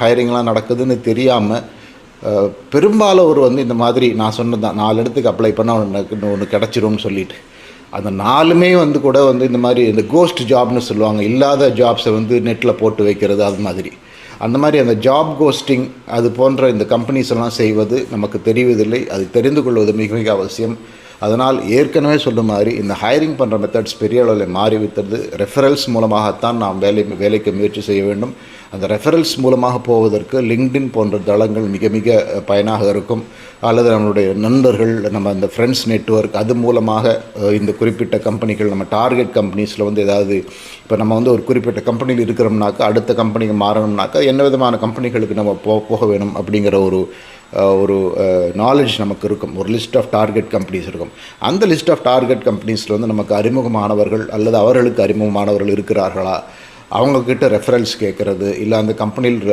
ஹையரிங்லாம் நடக்குதுன்னு தெரியாமல் பெரும்பாலோர் வந்து இந்த மாதிரி நான் சொன்னது தான். நாலு இடத்துக்கு அப்ளை பண்ணால் ஒன்று ஒன்று கிடச்சிரும்னு சொல்லிட்டு. அந்த நாலுமே வந்து கூட வந்து இந்த மாதிரி இந்த கோஸ்ட் ஜாப்னு சொல்லுவாங்க. இல்லாத ஜாப்ஸை வந்து நெட்டில் போட்டு வைக்கிறது அது மாதிரி. அந்த மாதிரி அந்த ஜாப் கோஸ்டிங் அது போன்ற இந்த கம்பெனிஸ் எல்லாம் செய்வது நமக்கு தெரிவதில்லை. அது தெரிந்து கொள்வது மிக மிக அவசியம். அதனால் ஏற்கனவே சொன்ன மாதிரி இந்த ஹையரிங் பண்ணுற மெத்தட்ஸ் பெரிய அளவில் மாறி வித்தது ரெஃபரல்ஸ் மூலமாகத்தான் நாம் வேலை வேலைக்கு முயற்சி செய்ய வேண்டும். அந்த ரெஃபரல்ஸ் மூலமாக போவதற்கு லிங்க்டின் போன்ற தளங்கள் மிக மிக பயனாக இருக்கும். அல்லது நம்மளுடைய நண்பர்கள் நம்ம அந்த ஃப்ரெண்ட்ஸ் நெட்வொர்க் அது மூலமாக இந்த குறிப்பிட்ட கம்பெனிகள் நம்ம டார்கெட் கம்பெனிஸில் வந்து ஏதாவது இப்போ நம்ம வந்து ஒரு குறிப்பிட்ட கம்பெனியில் இருக்கிறோம்னாக்கா அடுத்த கம்பெனிக்கு மாறணும்னாக்கா என்ன விதமான கம்பெனிகளுக்கு நம்ம போ போக வேணும் அப்படிங்கிற ஒரு ஒரு நாலேஜ் நமக்கு இருக்கும். ஒரு லிஸ்ட் ஆஃப் டார்கெட் கம்பெனிஸ் இருக்கும். அந்த லிஸ்ட் ஆஃப் டார்கெட் கம்பெனிஸில் வந்து நமக்கு அறிமுகமானவர்கள் அல்லது அவர்களுக்கு அறிமுகமானவர்கள் இருக்கிறார்களா? அவங்கக்கிட்ட ரெஃபரன்ஸ் கேட்குறது இல்லை அந்த கம்பெனியில்